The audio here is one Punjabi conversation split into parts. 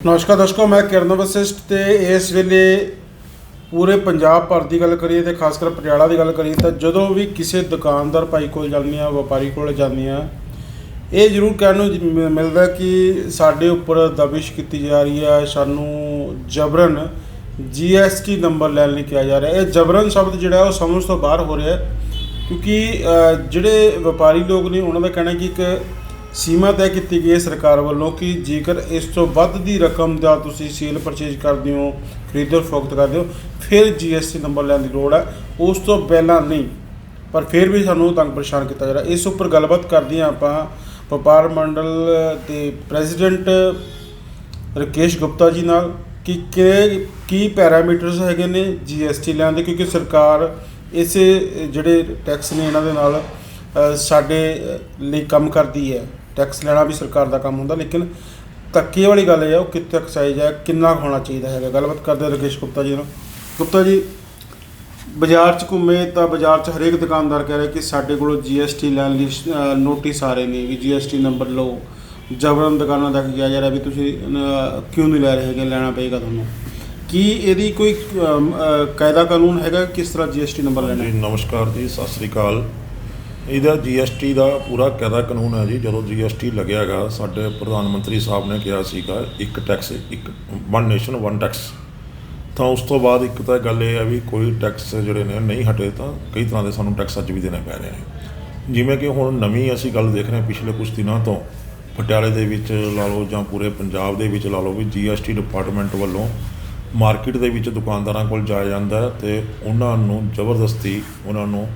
ਨਮਸਕਾਰ ਦਰਸ਼ਕੋ ਮੈਂ ਕਿਰਨ ਵਸਿਸ਼ਟ ਤੇ ਇਸ ਵੇਲੇ ਪੂਰੇ ਪੰਜਾਬ ਭਰ ਦੀ ਗੱਲ ਕਰੀਏ ਤੇ ਖਾਸ ਕਰ ਪਟਿਆਲਾ ਦੀ ਗੱਲ ਕਰੀਏ ਤਾਂ ਜਦੋਂ ਵੀ ਕਿਸੇ ਦੁਕਾਨਦਾਰ ਭਾਈ ਕੋਲ ਜਾਂਦੇ ਆ ਵਪਾਰੀ ਕੋਲ ਜਾਂਦੇ ਆ ਇਹ ਜ਼ਰੂਰ ਕਹਿਣ ਨੂੰ ਮ- ਮਿਲਦਾ ਕਿ ਸਾਡੇ ਉੱਪਰ ਦਬਿਸ਼ ਕੀਤੀ ਜਾ ਰਹੀ ਹੈ, ਸਾਨੂੰ ਜਬਰਨ ਜੀਐਸਟੀ ਨੰਬਰ ਲੈਣ ਲਈ ਕਿਹਾ ਜਾ ਰਿਹਾ ਇਹ ਜਬਰਨ ਸ਼ਬਦ ਜਿਹੜਾ ਉਹ ਸਮਝ ਤੋਂ ਬਾਹਰ ਹੋ ਰਿਹਾ ਕਿਉਂਕਿ ਜਿਹੜੇ ਵਪਾਰੀ ਲੋਕ ਨੇ, ਉਹਨਾਂ ਦਾ ਕਹਿਣਾ ਕਿ ਇੱਕ ਸੀਮਾ ਤੈਅ ਕੀਤੀ ਗਈ ਹੈ ਸਰਕਾਰ ਵੱਲੋਂ ਕਿ ਜੇਕਰ ਇਸ ਤੋਂ ਵੱਧ ਦੀ ਰਕਮ ਦਾ ਤੁਸੀਂ ਸੇਲ ਪਰਚੇਜ ਕਰਦੇ ਹੋ, ਖਰੀਦੋ ਫਰੋਖਤ ਕਰਦੇ ਹੋ, ਫਿਰ ਜੀਐਸਟੀ ਨੰਬਰ ਲੈਣ ਦੀ ਲੋੜ ਹੈ। ਉਸ ਤੋਂ ਪਹਿਲਾਂ ਨਹੀਂ, ਪਰ ਫਿਰ ਵੀ ਸਾਨੂੰ ਤੰਗ ਪਰੇਸ਼ਾਨ ਕੀਤਾ ਜਾ ਰਿਹਾ। ਇਸ ਉੱਪਰ ਗੱਲਬਾਤ ਕਰਦੇ ਹਾਂ ਆਪਾਂ ਵਪਾਰ ਮੰਡਲ ਦੇ ਪ੍ਰੈਜ਼ੀਡੈਂਟ ਰਕੇਸ਼ ਗੁਪਤਾ ਜੀ ਨਾਲ ਕਿ ਕੀ ਪੈਰਾਮੀਟਰਸ ਹੈਗੇ ਨੇ ਜੀਐਸਟੀ ਲੈਣ ਦੇ? ਕਿਉਂਕਿ ਸਰਕਾਰ ਇਸੇ ਜਿਹੜੇ ਟੈਕਸ ਨੇ ਇਹਨਾਂ ਦੇ ਨਾਲ ਸਾਡੇ ਲਈ ਕੰਮ ਕਰਦੀ ਹੈ। ਟੈਕਸ ਲੈਣਾ ਵੀ ਸਰਕਾਰ ਦਾ ਕੰਮ ਹੁੰਦਾ, ਲੇਕਿਨ ਧੱਕੇ ਵਾਲੀ ਗੱਲ ਇਹ ਹੈ ਉਹ ਕਿੱਥੇ ਤੱਕ ਸਾਈਜ਼ ਹੈ ਕਿੰਨਾ ਕੁ ਹੋਣਾ ਚਾਹੀਦਾ ਹੈਗਾ। ਗੱਲਬਾਤ ਕਰਦੇ ਹਾਂ ਰਕੇਸ਼ ਗੁਪਤਾ ਜੀ ਨਾਲ। ਗੁਪਤਾ ਜੀ, ਬਾਜ਼ਾਰ 'ਚ ਘੁੰਮੇ ਤਾਂ ਬਾਜ਼ਾਰ 'ਚ ਹਰੇਕ ਦੁਕਾਨਦਾਰ ਕਹਿ ਰਿਹਾ ਕਿ ਸਾਡੇ ਕੋਲੋਂ ਜੀਐਸਟੀ ਲੈਣ ਲਈ ਨੋਟਿਸ ਆ ਰਹੇ ਨੇ ਵੀ ਜੀਐਸਟੀ ਨੰਬਰ ਲਓ। ਜਬਰਨ ਦੁਕਾਨਾਂ ਤੱਕ ਕਿਹਾ ਜਾ ਰਿਹਾ ਵੀ ਤੁਸੀਂ ਕਿਉਂ ਨਹੀਂ ਲੈ ਰਹੇ ਹੈਗੇ, ਲੈਣਾ ਪਏਗਾ ਤੁਹਾਨੂੰ। ਕੀ ਇਹਦੀ ਕੋਈ ਕਾਇਦਾ ਕਾਨੂੰਨ ਹੈਗਾ ਕਿਸ ਤਰ੍ਹਾਂ ਜੀਐਸਟੀ ਨੰਬਰ ਲੈਣਾ ਨਮਸਕਾਰ ਜੀ, ਸਤਿ ਸ੍ਰੀ ਅਕਾਲ। ਇਹਦਾ ਜੀਐਸਟੀ ਦਾ ਪੂਰਾ ਕਾਇਦਾ ਕਾਨੂੰਨ ਹੈ ਜੀ, ਜਦੋਂ ਜੀਐਸਟੀ ਲੱਗਿਆਗਾ, ਸਾਡੇ ਪ੍ਰਧਾਨ ਮੰਤਰੀ ਸਾਹਿਬ ਨੇ ਕਿਹਾ ਸੀਗਾ, ਇੱਕ ਟੈਕਸ ਇੱਕ ਵਨ ਨੇਸ਼ਨ ਵਨ ਟੈਕਸ ਤਾਂ ਉਸ ਤੋਂ ਬਾਅਦ ਇੱਕ ਤਾਂ ਗੱਲ ਇਹ ਹੈ ਵੀ ਕੋਈ ਟੈਕਸ ਜਿਹੜੇ ਨੇ ਨਹੀਂ ਹਟੇ, ਤਾਂ ਕਈ ਤਰ੍ਹਾਂ ਦੇ ਸਾਨੂੰ ਟੈਕਸ ਅੱਜ ਵੀ ਦੇਣੇ ਪੈ ਰਹੇ ਨੇ। ਜਿਵੇਂ ਕਿ ਹੁਣ ਨਵੀਂ ਅਸੀਂ ਗੱਲ ਦੇਖ ਰਹੇ ਹਾਂ ਪਿਛਲੇ ਕੁਝ ਦਿਨਾਂ ਤੋਂ, ਪਟਿਆਲੇ ਦੇ ਵਿੱਚ ਲਾ ਲਓ ਜਾਂ ਪੂਰੇ ਪੰਜਾਬ ਦੇ ਵਿੱਚ ਲਾ ਲਓ ਵੀ ਜੀਐਸਟੀ ਡਿਪਾਰਟਮੈਂਟ ਵੱਲੋਂ ਮਾਰਕੀਟ ਦੇ ਵਿੱਚ ਦੁਕਾਨਦਾਰਾਂ ਕੋਲ ਜਾਇਆ ਜਾਂਦਾ ਹੈ ਤੇ ਉਹਨਾਂ ਨੂੰ ਜ਼ਬਰਦਸਤੀ ਉਹਨਾਂ ਨੂੰ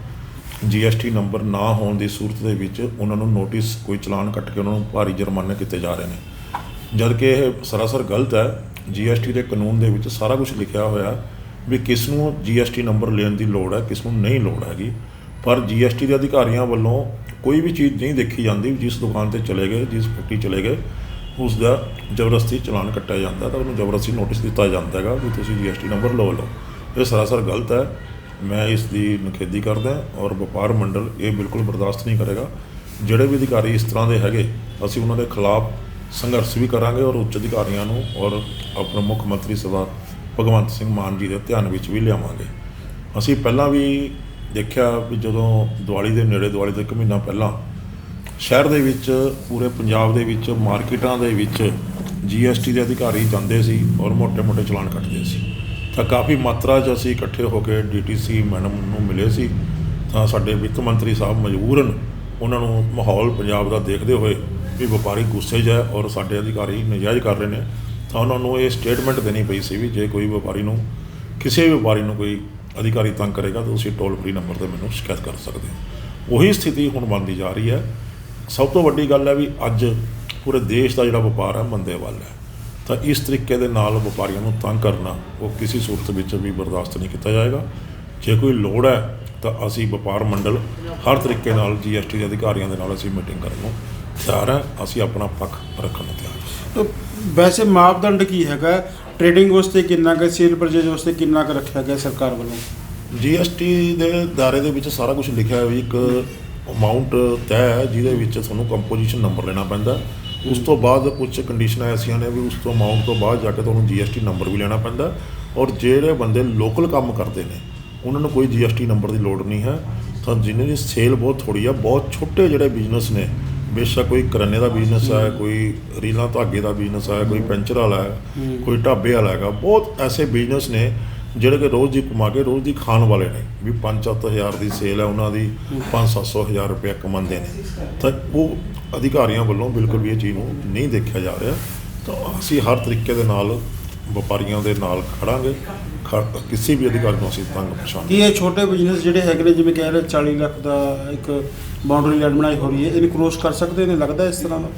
ਜੀਐਸਟੀ ਨੰਬਰ ਨਾ ਹੋਣ ਦੀ ਸੂਰਤ ਦੇ ਵਿੱਚ ਉਹਨਾਂ ਨੂੰ ਨੋਟਿਸ ਕੋਈ ਚਲਾਨ ਕੱਟ ਕੇ ਉਹਨਾਂ ਨੂੰ ਭਾਰੀ ਜੁਰਮਾਨੇ ਕੀਤੇ ਜਾ ਰਹੇ ਨੇ। ਜਦ ਕਿ ਇਹ ਸਰਾਸਰ ਗਲਤ ਹੈ ਜੀਐਸਟੀ ਦੇ ਕਾਨੂੰਨ ਦੇ ਵਿੱਚ ਸਾਰਾ ਕੁਝ ਲਿਖਿਆ ਹੋਇਆ ਵੀ ਕਿਸ ਨੂੰ ਜੀਐਸਟੀ ਨੰਬਰ ਲੈਣ ਦੀ ਲੋੜ ਹੈ ਕਿਸ ਨੂੰ ਨਹੀਂ ਲੋੜ ਹੈਗੀ। ਪਰ ਜੀਐਸਟੀ ਦੇ ਅਧਿਕਾਰੀਆਂ ਵੱਲੋਂ ਕੋਈ ਵੀ ਚੀਜ਼ ਨਹੀਂ ਦੇਖੀ ਜਾਂਦੀ, ਜਿਸ ਦੁਕਾਨ ਤੇ ਚਲੇ ਗਏ, ਜਿਸ ਫੈਕਟਰੀ ਚਲੇ ਗਏ, ਉਸ ਦਾ ਜ਼ਬਰਦਸਤੀ ਚਲਾਨ ਕੱਟਿਆ ਜਾਂਦਾ ਤਾਂ ਉਹਨੂੰ ਜ਼ਬਰਦਸਤੀ ਨੋਟਿਸ ਦਿੱਤਾ ਜਾਂਦਾ ਹੈਗਾ ਵੀ ਤੁਸੀਂ ਜੀਐਸਟੀ ਨੰਬਰ ਲਓ ਲਓ। ਇਹ ਸਰਾਸਰ ਗਲਤ ਹੈ। ਮੈਂ ਇਸ ਦੀ ਨਿਖੇਧੀ ਕਰਦਾ ਔਰ ਵਪਾਰ ਮੰਡਲ ਇਹ ਬਿਲਕੁਲ ਬਰਦਾਸ਼ਤ ਨਹੀਂ ਕਰੇਗਾ। ਜਿਹੜੇ ਵੀ ਅਧਿਕਾਰੀ ਇਸ ਤਰ੍ਹਾਂ ਦੇ ਹੈਗੇ, ਅਸੀਂ ਉਹਨਾਂ ਦੇ ਖਿਲਾਫ ਸੰਘਰਸ਼ ਵੀ ਕਰਾਂਗੇ ਔਰ ਉੱਚ ਅਧਿਕਾਰੀਆਂ ਨੂੰ ਔਰ ਆਪਣਾ ਮੁੱਖ ਮੰਤਰੀ ਸਰਦਾਰ ਭਗਵੰਤ ਸਿੰਘ ਮਾਨ ਜੀ ਦੇ ਧਿਆਨ ਵਿੱਚ ਵੀ ਲਿਆਵਾਂਗੇ। ਅਸੀਂ ਪਹਿਲਾਂ ਵੀ ਦੇਖਿਆ ਵੀ ਜਦੋਂ ਦੀਵਾਲੀ ਦੇ ਨੇੜੇ, ਦੀਵਾਲੀ ਦੇ ਇੱਕ ਮਹੀਨਾ ਪਹਿਲਾਂ ਸ਼ਹਿਰ ਦੇ ਵਿੱਚ, ਪੂਰੇ ਪੰਜਾਬ ਦੇ ਵਿੱਚ, ਮਾਰਕੀਟਾਂ ਦੇ ਵਿੱਚ ਜੀਐਸਟੀ ਦੇ ਅਧਿਕਾਰੀ ਜਾਂਦੇ ਸੀ ਔਰ ਮੋਟੇ ਮੋਟੇ ਚਲਾਨ ਕੱਟਦੇ ਸੀ। ਤਾਂ ਕਾਫੀ ਮਾਤਰਾ 'ਚ ਅਸੀਂ ਇਕੱਠੇ ਹੋ ਕੇ ਡੀਟੀਸੀ ਮੈਡਮ ਨੂੰ ਮਿਲੇ ਸੀ। ਤਾਂ ਸਾਡੇ ਵਿੱਤ ਮੰਤਰੀ ਸਾਹਿਬ ਮਜਬੂਰਨ ਉਹਨਾਂ ਨੂੰ ਮਾਹੌਲ ਪੰਜਾਬ ਦਾ ਦੇਖਦੇ ਹੋਏ ਵੀ ਵਪਾਰੀ ਗੁੱਸੇ 'ਚ ਹੈ ਔਰ ਸਾਡੇ ਅਧਿਕਾਰੀ ਨਜਾਇਜ਼ ਕਰ ਰਹੇ ਨੇ। ਤਾਂ ਉਹਨਾਂ ਨੂੰ ਇਹ ਸਟੇਟਮੈਂਟ ਦੇਣੀ ਪਈ ਸੀ ਵੀ ਜੇ ਕੋਈ ਵਪਾਰੀ ਨੂੰ, ਕਿਸੇ ਵੀ ਵਪਾਰੀ ਨੂੰ ਕੋਈ ਅਧਿਕਾਰੀ ਤੰਗ ਕਰੇਗਾ ਤਾਂ ਤੁਸੀਂ ਟੋਲ ਫ੍ਰੀ ਨੰਬਰ ਤੇ ਮੈਨੂੰ ਸ਼ਿਕਾਇਤ ਕਰ ਸਕਦੇ ਹੋ। ਉਹੀ ਸਥਿਤੀ ਹੁਣ ਬਣਦੀ ਜਾ ਰਹੀ ਹੈ। ਸਭ ਤੋਂ ਵੱਡੀ ਗੱਲ ਹੈ ਵੀ ਅੱਜ ਪੂਰੇ ਦੇਸ਼ ਦਾ ਜਿਹੜਾ ਵਪਾਰ ਹੈ ਮੰਦੇ ਵੱਲ ਹੈ। ਤਾਂ ਇਸ ਤਰੀਕੇ ਦੇ ਨਾਲ ਵਪਾਰੀਆਂ ਨੂੰ ਤੰਗ ਕਰਨਾ ਉਹ ਕਿਸੇ ਸੂਰਤ ਵਿੱਚ ਵੀ ਬਰਦਾਸ਼ਤ ਨਹੀਂ ਕੀਤਾ ਜਾਏਗਾ। ਜੇ ਕੋਈ ਲੋੜ ਹੈ ਤਾਂ ਅਸੀਂ ਵਪਾਰ ਮੰਡਲ ਹਰ ਤਰੀਕੇ ਨਾਲ ਜੀਐਸਟੀ ਦੇ ਅਧਿਕਾਰੀਆਂ ਦੇ ਨਾਲ ਅਸੀਂ ਮੀਟਿੰਗ ਕਰਨ ਨੂੰ ਤਿਆਰ ਹੈ। ਅਸੀਂ ਆਪਣਾ ਪੱਖ ਰੱਖਣ ਨੂੰ ਤਿਆਰ ਵੈਸੇ ਮਾਪਦੰਡ ਕੀ ਹੈਗਾ? ਟ੍ਰੇਡਿੰਗ ਵਾਸਤੇ ਕਿੰਨਾ ਕੁ ਸੇਲ ਪਰਚੇਜ ਵਾਸਤੇ ਕਿੰਨਾ ਕੁ ਰੱਖਿਆ ਗਿਆ ਸਰਕਾਰ ਵੱਲੋਂ? ਜੀਐਸਟੀ ਦੇ ਦਾਇਰੇ ਦੇ ਵਿੱਚ ਸਾਰਾ ਕੁਝ ਲਿਖਿਆ ਹੋਇਆ ਵੀ ਇੱਕ ਅਮਾਉਂਟ ਤੈਅ ਹੈ ਜਿਹਦੇ ਵਿੱਚ ਤੁਹਾਨੂੰ ਕੰਪੋਜੀਸ਼ਨ ਨੰਬਰ ਲੈਣਾ ਪੈਂਦਾ ਉਸ ਤੋਂ ਬਾਅਦ ਕੁਝ ਕੰਡੀਸ਼ਨਾਂ ਐਸੀਆਂ ਨੇ ਵੀ ਉਸ ਤੋਂ ਅਮਾਉਂਟ ਤੋਂ ਬਾਅਦ ਜਾ ਕੇ ਤੁਹਾਨੂੰ ਜੀਐਸਟੀ ਨੰਬਰ ਵੀ ਲੈਣਾ ਪੈਂਦਾ ਔਰ ਜਿਹੜੇ ਬੰਦੇ ਲੋਕਲ ਕੰਮ ਕਰਦੇ ਨੇ ਉਹਨਾਂ ਨੂੰ ਕੋਈ ਜੀਐਸਟੀ ਨੰਬਰ ਦੀ ਲੋੜ ਨਹੀਂ ਹੈ। ਤਾਂ ਜਿਨ੍ਹਾਂ ਦੀ ਸੇਲ ਬਹੁਤ ਥੋੜੀ ਆ ਬਹੁਤ ਛੋਟੇ ਜਿਹੜੇ ਬਿਜ਼ਨਸ ਨੇ ਬੇਸ਼ੱਕ ਕੋਈ ਕਰਿਆਨੇ ਦਾ ਬਿਜ਼ਨਸ ਹੈ ਕੋਈ ਰੀਲਾਂ ਧਾਗੇ ਦਾ ਬਿਜ਼ਨਸ ਹੈ ਕੋਈ ਪੈਂਚਰ ਵਾਲਾ ਹੈ ਕੋਈ ਢਾਬੇ ਵਾਲਾ ਹੈਗਾ ਬਹੁਤ ਐਸੇ ਬਿਜ਼ਨਸ ਨੇ ਜਿਹੜੇ ਕਿ ਰੋਜ਼ ਦੀ ਕਮਾ ਕੇ ਰੋਜ਼ ਦੀ ਖਾਣ ਵਾਲੇ ਨੇ ਵੀ 5-7000 ਦੀ ਸੇਲ ਹੈ ਉਹਨਾਂ ਦੀ 5-700 ਹਜ਼ਾਰ ਰੁਪਏ ਕਮਾਉਂਦੇ ਨੇ। ਤਾਂ ਉਹ ਅਧਿਕਾਰੀਆਂ ਵੱਲੋਂ ਬਿਲਕੁਲ ਵੀ ਇਹ ਚੀਜ਼ ਨੂੰ ਨਹੀਂ ਦੇਖਿਆ ਜਾ ਰਿਹਾ। ਤਾਂ ਅਸੀਂ ਹਰ ਤਰੀਕੇ ਦੇ ਨਾਲ ਵਪਾਰੀਆਂ ਦੇ ਨਾਲ ਖੜਾਂਗੇ। ਕਿਸੇ ਵੀ ਅਧਿਕਾਰੀ ਨੂੰ ਅਸੀਂ ਤੰਗ ਪਰੇਸ਼ਾਨ ਕੀ ਇਹ ਛੋਟੇ ਬਿਜ਼ਨਸ ਜਿਹੜੇ ਹੈਗੇ ਨੇ ਜਿਵੇਂ ਕਹਿ ਰਹੇ 40 ਲੱਖ ਦਾ ਇੱਕ ਬਾਉਂਡਰੀ ਲਾਈਨ ਬਣਾਈ ਹੋ ਰਹੀ ਹੈ ਇਹਨੂੰ ਕ੍ਰੋਸ ਕਰ ਸਕਦੇ ਨੇ ਲੱਗਦਾ ਇਸ ਤਰ੍ਹਾਂ ਦਾ?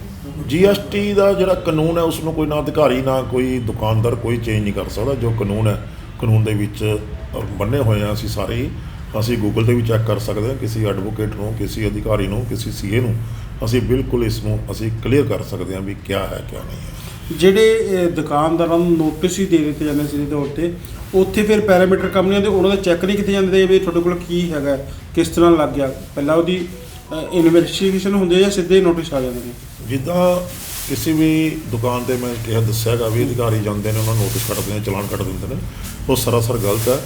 ਜੀਐਸਟੀ ਦਾ ਜਿਹੜਾ ਕਾਨੂੰਨ ਹੈ ਉਸ ਨੂੰ ਕੋਈ ਨਾ ਅਧਿਕਾਰੀ ਨਾ ਕੋਈ ਦੁਕਾਨਦਾਰ ਕੋਈ ਚੇਂਜ ਨਹੀਂ ਕਰ ਸਕਦਾ। ਜੋ ਕਾਨੂੰਨ ਹੈ ਕਾਨੂੰਨ ਦੇ ਵਿੱਚ ਬੰਨੇ ਹੋਏ ਆ ਅਸੀਂ ਸਾਰੇ ਹੀ ਅਸੀਂ ਗੂਗਲ ਤੇ ਵੀ ਚੈੱਕ ਕਰ ਸਕਦੇ ਹਾਂ ਕਿਸੇ ਐਡਵੋਕੇਟ ਨੂੰ ਕਿਸੇ ਅਧਿਕਾਰੀ ਨੂੰ ਕਿਸੇ ਸੀਏ ਨੂੰ ਅਸੀਂ ਬਿਲਕੁਲ ਇਸ ਨੂੰ ਅਸੀਂ ਕਲੀਅਰ ਕਰ ਸਕਦੇ ਹਾਂ ਵੀ ਕੀ ਹੈ ਕੀ ਨਹੀਂ ਹੈ। ਜਿਹੜੇ ਅਹ, ਦੁਕਾਨਦਾਰਾਂ ਨੂੰ ਨੋਟਿਸ ਹੀ ਦੇ ਦਿੱਤੇ ਜਾਂਦੇ ਸੀ ਤੌਰ ਤੇ ਉੱਥੇ ਫਿਰ ਪੈਰਾਮੀਟਰ ਕੰਪਨੀਆਂ ਦੇ ਉਹਨਾਂ ਦਾ ਚੈੱਕ ਨਹੀਂ ਕੀਤੇ ਜਾਂਦੇ ਵੀ ਤੁਹਾਡੇ ਕੋਲ ਕੀ ਹੈਗਾ ਕਿਸ ਤਰ੍ਹਾਂ ਲੱਗ ਗਿਆ। ਪਹਿਲਾਂ ਉਹਦੀ ਇਨਵੈਸਟੀਗੇਸ਼ਨ ਹੁੰਦੀ ਹੈ ਜਾਂ ਸਿੱਧੇ ਨੋਟਿਸ ਆ ਜਾਂਦੇ ਨੇ? ਜਿੱਦਾਂ ਕਿਸੇ ਵੀ ਦੁਕਾਨ ਤੇ ਮੈਂ ਕਿਹਾ ਦੱਸਿਆਗਾ ਵੀ ਅਧਿਕਾਰੀ ਜਾਂਦੇ ਨੇ ਉਹਨਾਂ ਨੋਟਿਸ ਕੱਟਦੇ ਨੇ ਚਲਾਨ ਕੱਟ ਦਿੰਦੇ ਨੇ। ਉਹ ਸਰਾਸਰ ਗਲਤ ਹੈ।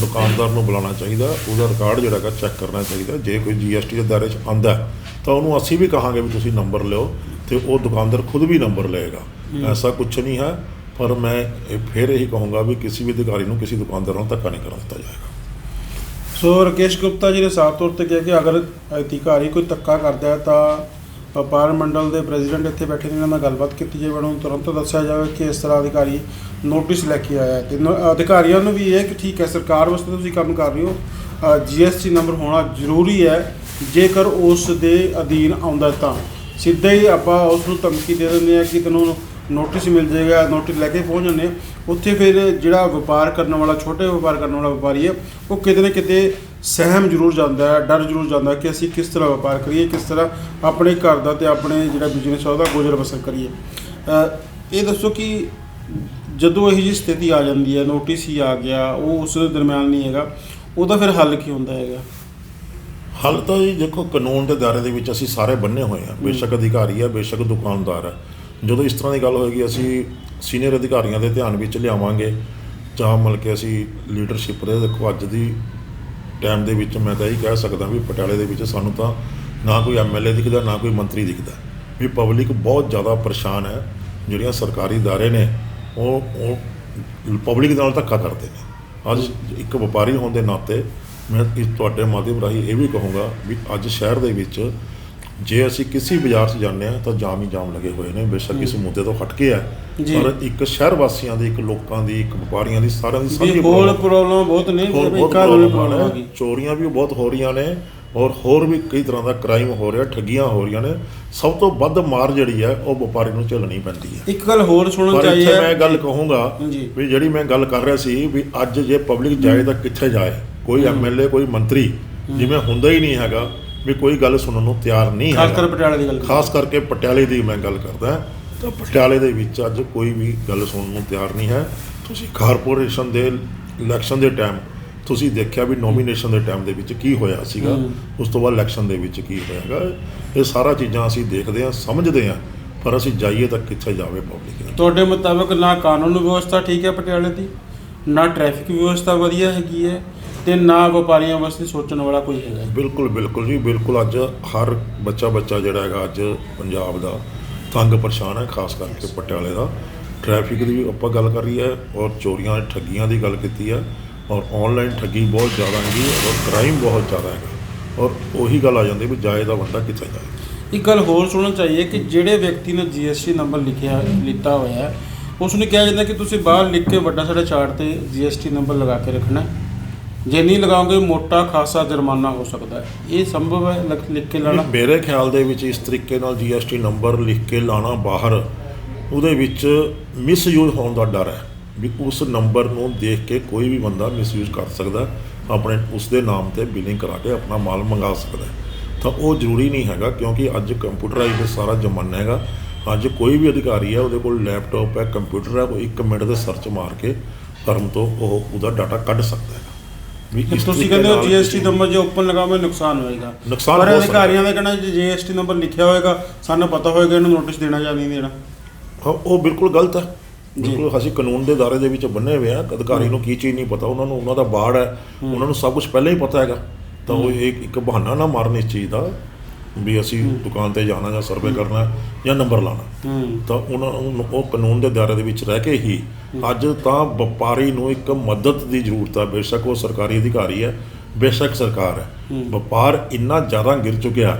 ਦੁਕਾਨਦਾਰ ਨੂੰ ਬੁਲਾਉਣਾ ਚਾਹੀਦਾ ਉਹਦਾ ਰਿਕਾਰਡ ਜਿਹੜਾ ਹੈਗਾ ਚੈੱਕ ਕਰਨਾ ਚਾਹੀਦਾ। ਜੇ ਕੋਈ ਜੀਐਸਟੀ ਦੇ ਦਾਇਰੇ 'ਚ ਆਂਦਾ ਤਾਂ ਉਹਨੂੰ ਅਸੀਂ ਵੀ ਕਹਾਂਗੇ ਵੀ ਤੁਸੀਂ ਨੰਬਰ ਲਿਓ ਤੇ ਉਹ ਦੁਕਾਨਦਾਰ ਖੁਦ ਵੀ ਨੰਬਰ ਲਏਗਾ। ਐਸਾ ਕੁਝ ਨਹੀਂ ਹੈ ਪਰ ਮੈਂ ਇਹ ਫਿਰ ਇਹੀ ਕਹੂੰਗਾ ਵੀ ਕਿਸੇ ਵੀ ਅਧਿਕਾਰੀ ਨੂੰ ਕਿਸੇ ਦੁਕਾਨਦਾਰ ਨਾਲ ਧੱਕਾ ਨਹੀਂ ਕਰਨ ਦਿੱਤਾ ਜਾਏਗਾ। ਸੋ ਰਕੇਸ਼ ਗੁਪਤਾ ਜੀ ਨੇ ਸਾਫ਼ ਤੌਰ ਤੇ ਕਿਹਾ ਕਿ ਅਗਰ ਅਧਿਕਾਰੀ ਕੋਈ ਧੱਕਾ ਕਰਦਾ ਹੈ ਤਾਂ ਵਪਾਰ ਮੰਡਲ ਦੇ ਪ੍ਰੈਜ਼ੀਡੈਂਟ ਇੱਥੇ ਬੈਠੇ ਨੇ, ਇਹਨਾਂ ਨਾਲ ਗੱਲਬਾਤ ਕੀਤੀ ਜਾਵੇ ਉਹਨਾਂ ਨੂੰ ਤੁਰੰਤ ਦੱਸਿਆ ਜਾਵੇ ਕਿ ਇਸ ਤਰ੍ਹਾਂ ਅਧਿਕਾਰੀ ਨੋਟਿਸ ਲੈ ਕੇ ਆਇਆ ਹੈ। ਤੇ ਨ- ਅਧਿਕਾਰੀਆਂ ਨੂੰ ਵੀ ਇਹ ਹੈ ਕਿ ਠੀਕ ਹੈ, ਸਰਕਾਰ ਵਾਸਤੇ ਤੁਸੀਂ ਕੰਮ ਕਰ ਰਹੇ ਹੋ। ਜੀਐਸਟੀ ਨੰਬਰ ਹੋਣਾ ਜ਼ਰੂਰੀ ਹੈ, ਜੇਕਰ ਉਸ ਦੇ ਅਧੀਨ ਆਉਂਦਾ ਤਾਂ। ਸਿੱਧਾ ਹੀ ਆਪਾਂ ਉਸ ਨੂੰ ਧਮਕੀ ਦੇ ਦਿੰਦੇ ਆ ਕਿ ਤੈਨੂੰ ਨੋਟਿਸ ਮਿਲ ਜਾਏਗਾ, ਨੋਟਿਸ ਲੈ ਕੇ ਪਹੁੰਚ ਜਾਂਦੇ ਹਾਂ। ਉੱਥੇ ਫਿਰ ਜਿਹੜਾ ਵਪਾਰ ਕਰਨ ਵਾਲਾ, ਛੋਟੇ ਵਪਾਰ ਕਰਨ ਵਾਲਾ ਵਪਾਰੀ ਹੈ, ਉਹ ਕਿਤੇ ਨਾ ਕਿਤੇ ਸਹਿਮ ਜ਼ਰੂਰ ਜਾਂਦਾ ਹੈ ਡਰ ਜ਼ਰੂਰ ਜਾਂਦਾ ਕਿ ਅਸੀਂ ਕਿਸ ਤਰ੍ਹਾਂ ਵਪਾਰ ਕਰੀਏ ਕਿਸ ਤਰ੍ਹਾਂ ਆਪਣੇ ਘਰ ਦਾ ਤੇ ਆਪਣੇ ਜਿਹੜਾ ਬਿਜ਼ਨਸ ਹੈ ਉਹਦਾ ਗੁਜ਼ਰ ਬਸਰ ਕਰੀਏ। ਇਹ ਦੱਸੋ ਕਿ ਜਦੋਂ ਇਹ ਜੀ ਸਥਿਤੀ ਆ ਜਾਂਦੀ ਹੈ ਨੋਟਿਸ ਹੀ ਆ ਗਿਆ ਉਹ ਉਸ ਦੇ ਦਰਮਿਆਨ ਨਹੀਂ ਹੈਗਾ ਉਹਦਾ ਫਿਰ ਹੱਲ ਕੀ ਹੁੰਦਾ ਹੈਗਾ? ਹੱਲ ਤਾਂ ਜੀ ਦੇਖੋ ਕਾਨੂੰਨ ਦੇ ਦਾਇਰੇ ਦੇ ਵਿੱਚ ਅਸੀਂ ਸਾਰੇ ਬੰਨੇ ਹੋਏ ਆ ਬੇਸ਼ੱਕ ਅਧਿਕਾਰੀ ਹੈ ਬੇਸ਼ੱਕ ਦੁਕਾਨਦਾਰ ਹੈ। ਜਦੋਂ ਇਸ ਤਰ੍ਹਾਂ ਦੀ ਗੱਲ ਹੋਏਗੀ ਅਸੀਂ ਸੀਨੀਅਰ ਅਧਿਕਾਰੀਆਂ ਦੇ ਧਿਆਨ ਵਿੱਚ ਲਿਆਵਾਂਗੇ ਜਾਂ ਮਤਲਬ ਕਿ ਅਸੀਂ ਲੀਡਰਸ਼ਿਪ ਦੇ ਦੇਖੋ ਅੱਜ ਦੀ ਟਾਈਮ ਦੇ ਵਿੱਚ ਮੈਂ ਤਾਂ ਇਹ ਕਹਿ ਸਕਦਾ ਵੀ ਪਟਿਆਲੇ ਦੇ ਵਿੱਚ ਸਾਨੂੰ ਤਾਂ ਨਾ ਕੋਈ ਐਮਐਲਏ ਦਿਖਦਾ ਨਾ ਕੋਈ ਮੰਤਰੀ ਦਿਖਦਾ ਵੀ ਪਬਲਿਕ ਬਹੁਤ ਜ਼ਿਆਦਾ ਪਰੇਸ਼ਾਨ ਹੈ ਜਿਹੜੀਆਂ ਸਰਕਾਰੀ ادارے ਨੇ ਉਹ ਉਹ ਪਬਲਿਕ ਨਾਲ ਧੱਕਾ ਕਰਦੇ ਨੇ ਅੱਜ ਇੱਕ ਵਪਾਰੀ ਹੋਣ ਦੇ ਨਾਤੇ ਮੈਂ ਇਸ ਤੁਹਾਡੇ ਮਾਧਿਅਮ ਰਾਹੀਂ ਇਹ ਵੀ ਕਹੂੰਗਾ ਵੀ ਅੱਜ ਸ਼ਹਿਰ ਦੇ ਵਿੱਚ ਜੇ ਅਸੀਂ ਕਿਸੇ ਬਾਜ਼ਾਰ 'ਚ ਜਾਂਦੇ ਹਾਂ ਤਾਂ ਜਾਮ ਹੀ ਜਾਮ ਲੱਗੇ ਹੋਏ ਨੇ ਬੇਸ਼ੱਕ ਇਸ ਮੁੱਦੇ ਤੋਂ ਹਟ ਕੇ ਜੀ। ਪਰ ਇੱਕ ਸ਼ਹਿਰ ਵਾਸੀਆਂ ਦੀ ਇੱਕ ਲੋਕਾਂ ਦੀ ਇੱਕ ਵਪਾਰੀਆਂ ਦੀ ਸਾਰਿਆਂ ਦੀ ਸਾਂਝੀ problem- ਪ੍ਰੋਬਲਮ ਬਹੁਤ ਨੇ ਆ ਆ ਗਈ। ਚੋਰੀਆਂ ਵੀ ਬਹੁਤ ਹੋ ਰਹੀਆਂ ਨੇ ਔਰ ਹੋਰ ਵੀ ਕਈ ਤਰ੍ਹਾਂ ਦਾ ਕ੍ਰਾਈਮ ਹੋ ਰਿਹਾ ਠੱਗੀਆਂ ਹੋ ਰਹੀਆਂ ਨੇ। ਸਭ ਤੋਂ ਵੱਧ ਮਾਰ ਜਿਹੜੀ ਹੈ ਉਹ ਵਪਾਰੀ ਨੂੰ ਝੱਲਣੀ ਪੈਂਦੀ ਹੈ। ਇੱਕ ਗੱਲ ਹੋਰ ਸੁਣਨ ਚਾਹੀਏ ਮੈਂ ਗੱਲ ਕਹੂੰਗਾ। ਵੀ ਜਿਹੜੀ ਮੈਂ ਗੱਲ ਕਰ ਰਿਹਾ ਸੀ ਵੀ ਅੱਜ ਜੇ ਪਬਲਿਕ ਜਾਏ ਤਾਂ ਕਿੱਥੇ ਜਾਏ? ਕੋਈ ਐਮਐਲਏ ਕੋਈ ਮੰਤਰੀ ਜਿਵੇਂ ਹੁੰਦਾ ਹੀ ਨਹੀਂ ਹੈਗਾ। ਵੀ ਕੋਈ ਗੱਲ ਸੁਣਨ ਨੂੰ ਤਿਆਰ ਨਹੀਂ ਖਾਸ ਕਰ ਪਟਿਆਲੇ ਦੀ ਗੱਲ। ਖਾਸ ਕਰਕੇ ਪਟਿਆਲੇ ਦੀ ਮੈਂ ਗੱਲ ਕਰਦਾ। ਤਾਂ ਪਟਿਆਲੇ ਦੇ ਵਿੱਚ ਅੱਜ ਕੋਈ ਵੀ ਗੱਲ ਸੁਣਨ ਨੂੰ ਤਿਆਰ ਨਹੀਂ ਹੈ। ਤੁਸੀਂ ਕਾਰਪੋਰੇਸ਼ਨ ਦੇ ਇਲੈਕਸ਼ਨ ਦੇ ਟਾਈਮ ਤੁਸੀਂ ਦੇਖਿਆ ਵੀ ਨੋਮੀਨੇਸ਼ਨ ਦੇ ਟਾਈਮ ਦੇ ਵਿੱਚ ਕੀ ਹੋਇਆ ਸੀਗਾ। ਉਸ ਤੋਂ ਬਾਅਦ ਇਲੈਕਸ਼ਨ ਦੇ ਵਿੱਚ ਕੀ ਹੋਇਆਗਾ ਇਹ ਸਾਰਾ ਚੀਜ਼ਾਂ ਅਸੀਂ ਦੇਖਦੇ ਹਾਂ ਸਮਝਦੇ ਹਾਂ ਪਰ ਅਸੀਂ ਜਾਈਏ ਤਾਂ ਕਿੱਥੇ ਜਾਵੇ ਪਬਲਿਕ ਤੁਹਾਡੇ ਮੁਤਾਬਕ ਨਾ ਕਾਨੂੰਨ ਵਿਵਸਥਾ ਠੀਕ ਹੈ ਪਟਿਆਲੇ ਦੀ? ਨਾ ਟ੍ਰੈਫਿਕ ਵਿਵਸਥਾ ਵਧੀਆ ਹੈਗੀ ਹੈ? ਤੇ ਨਾ ਵਪਾਰੀਆਂ ਵਾਸਤੇ ਸੋਚਣ ਵਾਲਾ ਕੋਈ ਹੈਗਾ। ਬਿਲਕੁਲ ਬਿਲਕੁਲ ਜੀ ਬਿਲਕੁਲ ਅੱਜ ਹਰ ਬੱਚਾ ਬੱਚਾ ਜਿਹੜਾ ਹੈਗਾ ਅੱਜ ਪੰਜਾਬ ਦਾ ਤੰਗ ਪਰੇਸ਼ਾਨ ਹੈ ਖਾਸ ਕਰਕੇ ਪਟਿਆਲੇ ਦਾ। ਟ੍ਰੈਫਿਕ ਦੀ ਵੀ ਆਪਾਂ ਗੱਲ ਕਰ ਰਹੀ ਹੈ ਔਰ ਚੋਰੀਆਂ ਠੱਗੀਆਂ ਦੀ ਗੱਲ ਕੀਤੀ ਹੈ ਔਰ ਆਨਲਾਈਨ ਠੱਗੀ ਬਹੁਤ ਜ਼ਿਆਦਾ ਹੈਗੀ ਔਰ ਕ੍ਰਾਈਮ ਬਹੁਤ ਜ਼ਿਆਦਾ ਹੈਗਾ। ਔਰ ਉਹੀ ਗੱਲ ਆ ਜਾਂਦੀ ਵੀ ਜਾਏ ਦਾ ਬੰਦਾ ਕਿੱਥੇ ਜਾਏ। ਇੱਕ ਗੱਲ ਹੋਰ ਸੁਣਨ ਚਾਹੀਏ ਕਿ ਜਿਹੜੇ ਵਿਅਕਤੀ ਨੇ ਜੀਐਸਟੀ ਨੰਬਰ ਲਿਖਿਆ ਲਿੱਤਾ ਹੋਇਆ ਉਸ ਨੂੰ ਕਿਹਾ ਜਾਂਦਾ ਕਿ ਤੁਸੀਂ ਬਾਹਰ ਲਿਖ ਕੇ ਵੱਡਾ ਸਾਡਾ ਚਾਰਟ ਤੇ ਜੀਐਸਟੀ ਨੰਬਰ ਲਗਾ ਕੇ ਰੱਖਣਾ। ਜੇ ਨਹੀਂ ਲਗਾਉਂਗੇ ਮੋਟਾ, ਖਾਸਾ ਜੁਰਮਾਨਾ ਹੋ ਸਕਦਾ ਹੈ। ਇਹ ਸੰਭਵ ਹੈ, ਲਿਖ- ਲਿਖ ਕੇ ਲਾਣਾ। ਮੇਰੇ ਖਿਆਲ ਦੇ ਵਿੱਚ ਇਸ ਤਰੀਕੇ ਨਾਲ ਜੀਐਸਟੀ ਨੰਬਰ ਲਿਖ ਕੇ ਲਾਣਾ ਬਾਹਰ, ਉਹਦੇ ਵਿੱਚ ਮਿਸਯੂਜ਼ ਹੋਣ ਦਾ ਡਰ ਹੈ। ਵੀ ਉਸ ਨੰਬਰ ਨੂੰ ਦੇਖ ਕੇ ਕੋਈ ਵੀ ਬੰਦਾ ਮਿਸਯੂਜ਼ ਕਰ ਸਕਦਾ ਆਪਣੇ ਉਸ ਦੇ ਨਾਮ ਤੇ ਬਿਲਿੰਗ ਕਰਾ ਕੇ ਆਪਣਾ ਮਾਲ ਮੰਗਾ ਸਕਦਾ ਹੈ। ਤਾਂ ਉਹ ਜ਼ਰੂਰੀ ਨਹੀਂ ਹੈਗਾ, ਕਿਉਂਕਿ ਅੱਜ ਕੰਪਿਊਟਰਾਈਜ਼ਡ ਸਾਰਾ ਜ਼ਮਾਨਾ ਹੈਗਾ। ਅੱਜ ਕੋਈ ਵੀ ਅਧਿਕਾਰੀ ਹੈ, ਉਹਦੇ ਕੋਲ ਲੈਪਟਾਪ ਹੈ ਕੰਪਿਊਟਰ ਹੈ, ਉਹ ਇੱਕ ਮਿੰਟ ਦੇ ਸਰਚ ਮਾਰ ਕੇ ਫਰਮ ਤੋਂ ਉਹ, ਉਹਦਾ ਡਾਟਾ ਕੱਢ ਸਕਦਾ ਹੈ। ਤੁਸੀਂ ਤਰੀਕੇ ਕਹਿੰਦੇ ਹੋ ਜੀਐਸਟੀ ਤੁਸੀਂ- ਨੰਬਰ ਜੇ ਓਪਨ ਲਗਾਓਗੇ ਨੁਕਸਾਨ ਹੋਏਗਾ। ਨੁਕਸਾਨ ਪਰ ਅਧਿਕਾਰੀਆਂ ਦਾ ਕਹਿਣਾ ਜੇ ਜੀਐਸਟੀ ਨੰਬਰ ਲਿਖਿਆ ਹੋਏਗਾ ਸਾਨੂੰ ਪਤਾ ਹੋਏਗਾ ਇਹਨੂੰ ਨੋਟਿਸ ਦੇਣਾ ਜਾਂ ਨਹੀਂ ਦੇਣਾ। ਉਹ ਬਿਲਕੁਲ ਗਲਤ ਹੈ। ਜੀ। ਬਿਲਕੁਲ ਅਸੀਂ ਕਾਨੂੰਨ ਦੇ ਦਾਇਰੇ ਦੇ ਵਿੱਚ ਬੰਨੇ ਹੋਏ ਆ ਅਧਿਕਾਰੀ ਨੂੰ ਕੀ ਚੀਜ਼ ਨਹੀਂ ਪਤਾ ਉਹਨਾਂ ਨੂੰ ਉਹਨਾਂ ਦਾ ਬਾੜ ਹੈ। ਉਹਨਾਂ ਨੂੰ ਸਭ ਕੁਝ ਪਹਿਲਾਂ ਹੀ ਪਤਾ ਹੈਗਾ। ਤਾਂ ਉਹ ਇੱਕ ਇੱਕ ਬਹਾਨਾ ਨਾ ਮਾਰਨ ਇਸ ਚੀਜ਼ ਦਾ। ਵੀ ਅਸੀਂ ਦੁਕਾਨ ਤੇ ਜਾਣਾ ਜਾਂ ਸਰਵੇ ਕਰਨਾ ਜਾਂ ਨੰਬਰ ਲਾਣਾ। ਤਾਂ ਉਹਨਾਂ ਨੂੰ ਉਹ ਕਾਨੂੰਨ ਦੇ ਦਾਇਰੇ ਦੇ ਵਿੱਚ ਰਹਿ ਕੇ ਹੀ ਅੱਜ ਤਾਂ ਵਪਾਰੀ ਨੂੰ ਇੱਕ ਮਦਦ ਦੀ ਜ਼ਰੂਰਤ ਹੈ ਬੇਸ਼ੱਕ ਉਹ ਸਰਕਾਰੀ ਅਧਿਕਾਰੀ ਹੈ ਬੇਸ਼ੱਕ ਸਰਕਾਰ ਹੈ। ਵਪਾਰ ਇੰਨਾ ਜ਼ਿਆਦਾ ਗਿਰ ਚੁੱਕਿਆ।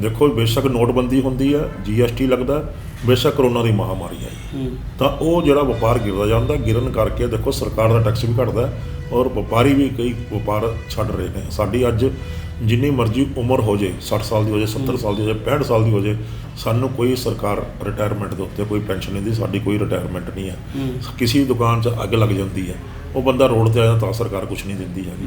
ਦੇਖੋ ਬੇਸ਼ੱਕ ਨੋਟਬੰਦੀ ਹੁੰਦੀ ਹੈ ਜੀਐਸਟੀ ਲੱਗਦਾ ਬੇਸ਼ੱਕ ਕਰੋਨਾ ਦੀ ਮਹਾਮਾਰੀ ਆਈ। ਤਾਂ ਉਹ ਜਿਹੜਾ ਵਪਾਰ ਗਿਰਦਾ ਜਾਂਦਾ ਗਿਰਨ ਕਰਕੇ ਦੇਖੋ ਸਰਕਾਰ ਦਾ ਟੈਕਸ ਵੀ ਘਟਦਾ ਔਰ ਵਪਾਰੀ ਵੀ ਕਈ ਵਪਾਰ ਛੱਡ ਰਹੇ ਨੇ। ਸਾਡੀ ਅੱਜ ਜਿੰਨੀ ਮਰਜ਼ੀ ਉਮਰ ਹੋ ਜੇ 60 ਸਾਲ ਦੀ ਹੋ ਜੇ 70 ਸਾਲ ਦੀ ਹੋ ਜੇ 65 ਸਾਲ ਦੀ ਹੋ ਜੇ ਸਾਨੂੰ ਕੋਈ ਸਰਕਾਰ ਰਿਟਾਇਰਮੈਂਟ ਦੇ ਉੱਤੇ ਕੋਈ ਪੈਨਸ਼ਨ ਨਹੀਂ ਦੀ ਸਾਡੀ ਕੋਈ ਰਿਟਾਇਰਮੈਂਟ ਨਹੀਂ ਹੈ। ਕਿਸੇ ਦੁਕਾਨ 'ਚ ਅੱਗ ਲੱਗ ਜਾਂਦੀ ਹੈ। ਉਹ ਬੰਦਾ ਰੋਡ ਤੇ ਆਇਆ ਤਾਂ ਸਰਕਾਰ ਕੁਝ ਨਹੀਂ ਦਿੰਦੀ ਹੈਗੀ।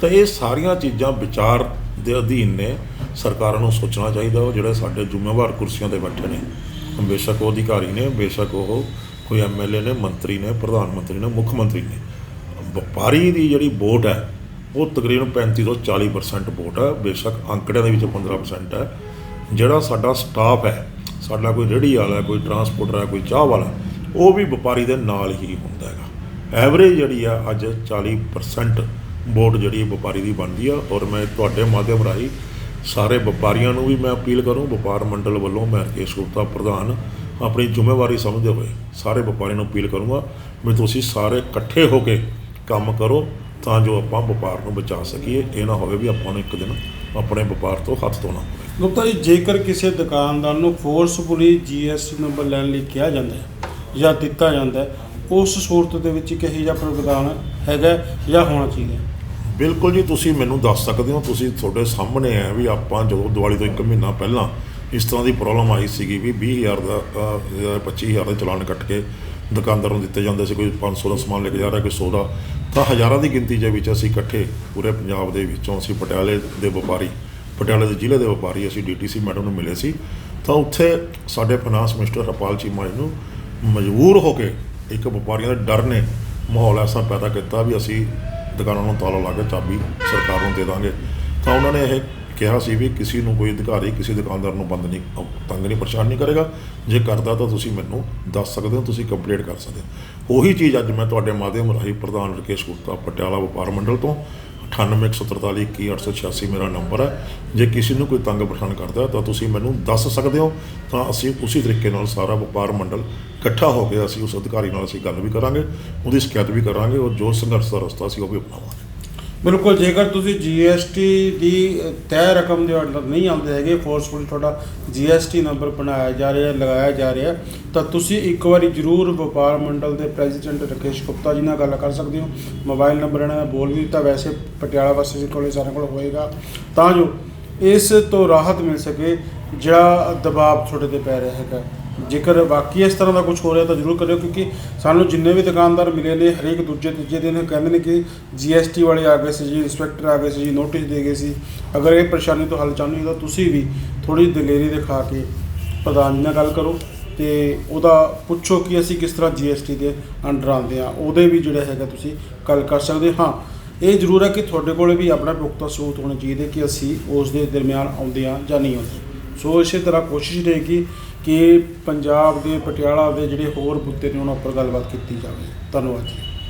ਤਾਂ ਇਹ ਸਾਰੀਆਂ ਚੀਜ਼ਾਂ ਵਿਚਾਰ ਦੇ ਅਧੀਨ ਨੇ। ਸਰਕਾਰਾਂ ਨੂੰ ਸੋਚਣਾ ਚਾਹੀਦਾ ਉਹ ਜਿਹੜੇ ਸਾਡੇ ਜ਼ਿੰਮੇਵਾਰ ਕੁਰਸੀਆਂ ਤੇ ਬੈਠੇ ਨੇ। ਬੇਸ਼ੱਕ ਉਹ ਅਧਿਕਾਰੀ ਨੇ ਬੇਸ਼ੱਕ ਉਹ ਕੋਈ ਐਮਐਲਏ ਨੇ ਮੰਤਰੀ ਨੇ ਪ੍ਰਧਾਨ ਮੰਤਰੀ ਨੇ ਮੁੱਖ ਮੰਤਰੀ ਨੇ। ਵਪਾਰੀ ਦੀ ਜਿਹੜੀ ਵੋਟ ਹੈ ਉਹ ਤਕਰੀਬਨ 35 ਤੋਂ 40% ਵੋਟ ਹੈ, ਬੇਸ਼ੱਕ ਅੰਕੜਿਆਂ ਦੇ ਵਿੱਚ 15% ਹੈ। ਜਿਹੜਾ ਸਾਡਾ ਸਟਾਫ ਹੈ, ਸਾਡਾ ਕੋਈ ਰੇਹੜੀ ਵਾਲਾ ਕੋਈ ਟਰਾਂਸਪੋਰਟਰ ਹੈ, ਕੋਈ ਚਾਹ ਵਾਲਾ ਉਹ ਵੀ ਵਪਾਰੀ ਦੇ ਨਾਲ ਹੀ ਹੁੰਦਾ ਹੈਗਾ। ਐਵਰੇਜ ਜਿਹੜੀ ਆ, ਅੱਜ 40% ਵੋਟ ਜਿਹੜੀ ਵਪਾਰੀ ਦੀ ਬਣਦੀ ਆ। ਔਰ ਮੈਂ ਤੁਹਾਡੇ ਮਾਧਿਅਮ ਰਾਹੀਂ ਸਾਰੇ ਵਪਾਰੀਆਂ ਨੂੰ ਵੀ ਮੈਂ ਅਪੀਲ ਕਰੂੰ, ਵਪਾਰ ਮੰਡਲ ਵੱਲੋਂ ਮੈਂ ਰਕੇਸ਼ ਗੁਪਤਾ ਪ੍ਰਧਾਨ ਆਪਣੀ ਜ਼ਿੰਮੇਵਾਰੀ ਸਮਝਦੇ ਹੋਏ ਸਾਰੇ ਵਪਾਰੀਆਂ ਨੂੰ ਅਪੀਲ ਕਰੂੰਗਾ ਵੀ ਤੁਸੀਂ ਸਾਰੇ ਇਕੱਠੇ ਹੋ ਕੇ ਕੰਮ ਕਰੋ ਤਾਂ ਜੋ ਆਪਾਂ ਵਪਾਰ ਨੂੰ ਬਚਾ ਸਕੀਏ ਇਹ ਨਾ ਹੋਵੇ ਵੀ ਆਪਾਂ ਨੂੰ ਇੱਕ ਦਿਨ ਆਪਣੇ ਵਪਾਰ ਤੋਂ ਹੱਥ ਧੋਣਾ ਪਵੇ ਗੁਪਤਾ ਜੀ ਜੇਕਰ ਕਿਸੇ ਦੁਕਾਨਦਾਰ ਨੂੰ ਫੋਰਸਫੁਲੀ ਜੀਐਸਟੀ ਨੰਬਰ ਲੈਣ ਲਈ ਕਿਹਾ ਜਾਂਦਾ ਹੈ ਜਾਂ ਦਿੱਤਾ ਜਾਂਦਾ ਹੈ ਉਸ ਸੂਰਤ ਦੇ ਵਿੱਚ ਕਿਹੋ ਜਿਹਾ ਪ੍ਰਾਵਧਾਨ ਹੈਗਾ ਜਾਂ ਹੋਣਾ ਚਾਹੀਦਾ? ਬਿਲਕੁਲ ਜੀ ਤੁਸੀਂ ਮੈਨੂੰ ਦੱਸ ਸਕਦੇ ਹੋ ਤੁਸੀਂ ਤੁਹਾਡੇ ਸਾਹਮਣੇ ਹੈ ਵੀ ਆਪਾਂ ਜਦੋਂ ਦੀਵਾਲੀ ਤੋਂ ਇੱਕ ਮਹੀਨਾ ਪਹਿਲਾਂ ਇਸ ਤਰ੍ਹਾਂ ਦੀ ਪ੍ਰੋਬਲਮ ਆਈ ਸੀਗੀ ਵੀ 20000 ਦਾ ਅਹ, ਜਾਂ 25000 ਦੇ ਚਲਾਨ ਕੱਟ ਕੇ ਦੁਕਾਨਦਾਰ ਨੂੰ ਦਿੱਤੇ ਜਾਂਦੇ ਸੀ ਕੋਈ 500 ਦਾ ਸਮਾਨ ਲੈ ਕੇ ਜਾ ਰਿਹਾ ਕੋਈ 100 ਦਾ ਤਾਂ ਹਜ਼ਾਰਾਂ ਦੀ ਗਿਣਤੀ ਦੇ ਵਿੱਚ ਅਸੀਂ ਇਕੱਠੇ ਪੂਰੇ ਪੰਜਾਬ ਦੇ ਵਿੱਚੋਂ ਅਸੀਂ ਪਟਿਆਲੇ ਦੇ ਵਪਾਰੀ, ਪਟਿਆਲੇ ਦੇ ਜ਼ਿਲ੍ਹੇ ਦੇ ਵਪਾਰੀ ਅਸੀਂ ਡੀਟੀਸੀ ਮੈਡਮ ਨੂੰ ਮਿਲੇ ਸੀ। ਤਾਂ ਉੱਥੇ ਸਾਡੇ ਫਾਈਨਾਂਸ ਮਿਨਿਸਟਰ ਹਰਪਾਲ ਚੀਮਾ ਜੀ ਨੂੰ ਮਜਬੂਰ ਹੋ ਕੇ ਇੱਕ ਵਪਾਰੀਆਂ ਦੇ ਡਰ ਨੇ ਮਾਹੌਲ ਐਸਾ ਪੈਦਾ ਕੀਤਾ ਵੀ ਅਸੀਂ ਦੁਕਾਨਾਂ ਨੂੰ ਤਾਲਾ ਲਾ ਕੇ ਚਾਬੀ ਸਰਕਾਰ ਨੂੰ ਦੇ ਦਾਂਗੇ। ਤਾਂ ਉਹਨਾਂ ਨੇ ਇਹ ਕਿਹਾ ਸੀ ਵੀ ਕਿਸੇ ਨੂੰ ਕੋਈ ਅਧਿਕਾਰੀ ਕਿਸੇ ਦੁਕਾਨਦਾਰ ਨੂੰ ਬੰਦ ਨਹੀਂ ਤੰਗ ਨਹੀਂ, ਪਰੇਸ਼ਾਨ ਨਹੀਂ ਕਰੇਗਾ। ਜੇ ਕਰਦਾ ਤਾਂ ਤੁਸੀਂ ਮੈਨੂੰ ਦੱਸ ਸਕਦੇ ਹੋ, ਤੁਸੀਂ ਕੰਪਲੇਂਟ ਕਰ ਸਕਦੇ ਹੋ। ਉਹੀ ਚੀਜ਼ ਅੱਜ ਮੈਂ ਤੁਹਾਡੇ ਮਾਧਿਅਮ ਰਾਹੀਂ ਪ੍ਰਧਾਨ ਰਕੇਸ਼ ਗੁਪਤਾ ਪਟਿਆਲਾ ਵਪਾਰ ਮੰਡਲ ਤੋਂ 9814421886 ਮੇਰਾ ਨੰਬਰ ਹੈ। ਜੇ ਕਿਸੇ ਨੂੰ ਕੋਈ ਤੰਗ ਪਰੇਸ਼ਾਨ ਕਰਦਾ ਤਾਂ ਤੁਸੀਂ ਮੈਨੂੰ ਦੱਸ ਸਕਦੇ ਹੋ, ਤਾਂ ਅਸੀਂ ਉਸੇ ਤਰੀਕੇ ਨਾਲ ਸਾਰਾ ਵਪਾਰ ਮੰਡਲ ਇਕੱਠਾ ਹੋ ਕੇ ਅਸੀਂ ਉਸ ਅਧਿਕਾਰੀ ਨਾਲ ਅਸੀਂ ਗੱਲ ਵੀ ਕਰਾਂਗੇ, ਉਹਦੀ ਸ਼ਿਕਾਇਤ ਵੀ ਕਰਾਂਗੇ ਔਰ ਜੋ ਸੰਘਰਸ਼ ਦਾ ਰਸਤਾ ਸੀ ਉਹ ਵੀ ਅਪਣਾਵਾਂਗੇ। ਬਿਲਕੁਲ, ਜੇਕਰ ਤੁਸੀਂ ਜੀਐਸਟੀ ਦੀ ਤੈਅ ਰਕਮ ਦੇ ਅੰਡਰ ਨਹੀਂ ਆਉਂਦੇ ਹੈਗੇ ਫੋਰਸਫੁਲੀ ਤੁਹਾਡਾ ਜੀਐਸਟੀ ਨੰਬਰ ਬਣਾਇਆ ਜਾ ਰਿਹਾ, ਲਗਾਇਆ ਜਾ ਰਿਹਾ, ਤਾਂ ਤੁਸੀਂ ਇੱਕ ਵਾਰੀ ਜ਼ਰੂਰ ਵਪਾਰ ਮੰਡਲ ਦੇ ਪ੍ਰੈਜ਼ੀਡੈਂਟ ਰਕੇਸ਼ ਗੁਪਤਾ ਜੀ ਨਾਲ ਗੱਲ ਕਰ ਸਕਦੇ ਹੋ। ਮੋਬਾਈਲ ਨੰਬਰ ਇਹਨਾਂ ਦਾ ਬੋਲ ਵੀ ਦਿੱਤਾ, ਵੈਸੇ ਪਟਿਆਲਾ ਵਾਸੀ ਕੋਲੇ ਸਾਰਿਆਂ ਕੋਲ ਹੋਏਗਾ। ਤਾਂ ਜੋ ਇਸ ਤੋਂ ਰਾਹਤ ਮਿਲ ਸਕੇ, ਜਿਹੜਾ ਦਬਾਅ ਤੁਹਾਡੇ ਤੇ ਪੈ ਰਿਹਾ ਹੈਗਾ। ਜੇਕਰ ਬਾਕੀ ਇਸ ਤਰ੍ਹਾਂ ਦਾ ਕੁਝ ਹੋ ਰਿਹਾ ਤਾਂ ਜ਼ਰੂਰ ਕਰਿਓ, ਕਿਉਂਕਿ ਸਾਨੂੰ ਜਿੰਨੇ ਵੀ ਦੁਕਾਨਦਾਰ ਮਿਲੇ ਨੇ, ਹਰੇਕ ਦੂਜੇ, ਤੀਜੇ ਦਿਨ ਕਹਿੰਦੇ ਨੇ ਕਿ ਜੀਐਸਟੀ ਵਾਲੇ ਆ ਗਏ ਸੀ ਜੀ ਇੰਸਪੈਕਟਰ ਆ ਗਏ ਸੀ ਜੀ ਨੋਟਿਸ ਦੇ ਗਏ ਸੀ। ਅਗਰ ਇਹ ਪਰੇਸ਼ਾਨੀ ਤੋਂ ਹੱਲ ਚਾਹੁੰਦੇ ਹੋ ਤਾਂ ਤੁਸੀਂ ਵੀ ਥੋੜੀ ਦਲੇਰੀ ਦਿਖਾ ਕੇ ਪ੍ਰਧਾਨ ਜੀ ਨਾਲ ਗੱਲ ਕਰੋ ਤੇ ਉਹਦਾ ਪੁੱਛੋ ਕਿ ਅਸੀਂ ਕਿਸ ਤਰ੍ਹਾਂ ਜੀਐਸਟੀ ਦੇ ਅੰਡਰ ਆਉਂਦੇ ਆ ਉਹਦੇ ਵੀ ਜਿਹੜਾ ਹੈਗਾ ਤੁਸੀਂ ਗੱਲ ਕਰ ਸਕਦੇ ਹਾਂ। ਇਹ ਜ਼ਰੂਰ ਹੈ ਕਿ ਤੁਹਾਡੇ ਕੋਲੇ ਵੀ ਆਪਣਾ ਪੁਖਤਾ ਸਬੂਤ ਹੋਣੇ ਚਾਹੀਦੇ ਕਿ ਅਸੀਂ ਉਸ ਦੇ ਦਰਮਿਆਨ ਆਉਂਦੇ ਆ ਜਾਂ ਨਹੀਂ ਆਉਂਦੇ। ਸੋ ਇਸੇ ਤਰ੍ਹਾਂ ਕੋਸ਼ਿਸ਼ ਰਹੇਗੀ ਕਿ ਪੰਜਾਬ ਦੇ ਪਟਿਆਲਾ ਦੇ ਜਿਹੜੇ ਹੋਰ ਮੁੱਦੇ ਨੇ ਉਹਨਾਂ ਉੱਪਰ ਗੱਲਬਾਤ ਕੀਤੀ ਜਾਵੇ। ਧੰਨਵਾਦ ਜੀ।